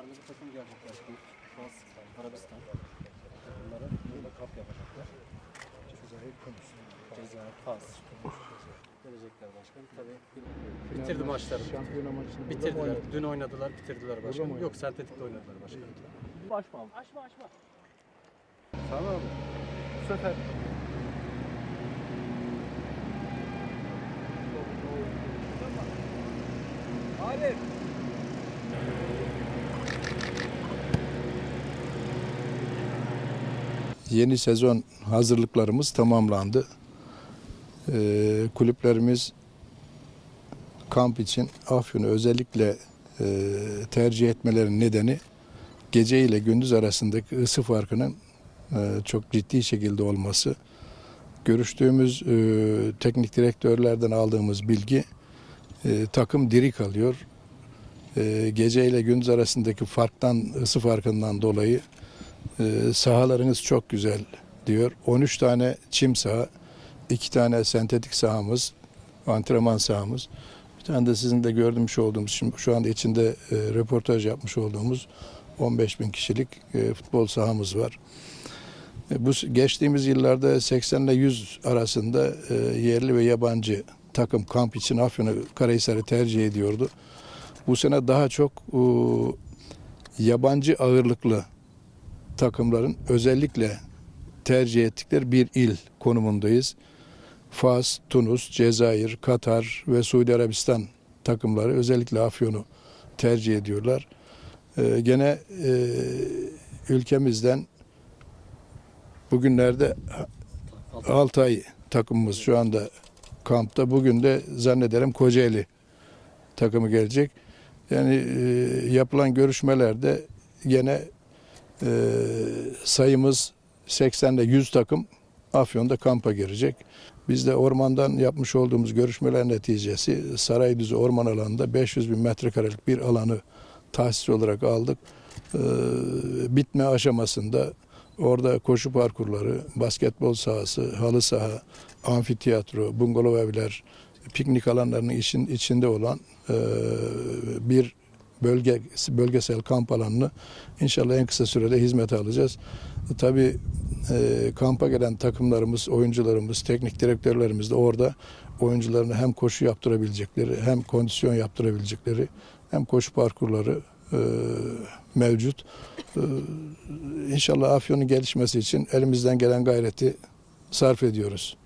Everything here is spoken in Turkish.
civarında bir takım gelecek başkanım. Fas, Arabistan. Takımları burada kamp yapacaklar. Cezayir konusu. Cezayir, Fas. Gelecekler başkanım. Tabii bitirdi maçları. Şampiyona maçını Bitirdiler. oynadı? Dün oynadılar, bitirdiler başkanım. Yok, sentetikte oynadılar başkanım. Açma açma. Tamam abi. Bu sefer Abi. Yeni sezon hazırlıklarımız tamamlandı. Ee, kulüplerimiz kamp için Afyon'u özellikle e, tercih etmelerinin nedeni gece ile gündüz arasındaki ısı farkının e, çok ciddi şekilde olması. Görüştüğümüz e, teknik direktörlerden aldığımız bilgi takım diri kalıyor. Gece ile gündüz arasındaki farktan ısı farkından dolayı ee, sahalarınız çok güzel diyor. 13 tane çim saha, 2 tane sentetik sahamız, antrenman sahamız. Bir tane de sizin de görmüş olduğumuz, şimdi şu anda içinde e, röportaj yapmış olduğumuz 15 bin kişilik e, futbol sahamız var. E, bu geçtiğimiz yıllarda 80 ile 100 arasında e, yerli ve yabancı takım kamp için Afyon'u Karahisar'ı tercih ediyordu. Bu sene daha çok e, yabancı ağırlıklı takımların özellikle tercih ettikleri bir il konumundayız. Fas, Tunus, Cezayir, Katar ve Suudi Arabistan takımları özellikle Afyon'u tercih ediyorlar. Ee, gene e, ülkemizden bugünlerde Altay takımımız şu anda kampta. Bugün de zannederim Kocaeli takımı gelecek. Yani e, yapılan görüşmelerde gene ee, sayımız 80 ile 100 takım Afyon'da kampa girecek. Biz de ormandan yapmış olduğumuz görüşmeler neticesi Saraydüzü orman alanında 500 bin metrekarelik bir alanı tahsis olarak aldık. Ee, bitme aşamasında orada koşu parkurları, basketbol sahası, halı saha, amfiteyatro, bungalov evler, piknik alanlarının için, içinde olan e, bir bölge bölgesel kamp alanını inşallah en kısa sürede hizmete alacağız. Tabii e, kampa gelen takımlarımız, oyuncularımız, teknik direktörlerimiz de orada oyuncularına hem koşu yaptırabilecekleri, hem kondisyon yaptırabilecekleri, hem koşu parkurları e, mevcut. E, inşallah Afyon'un gelişmesi için elimizden gelen gayreti sarf ediyoruz.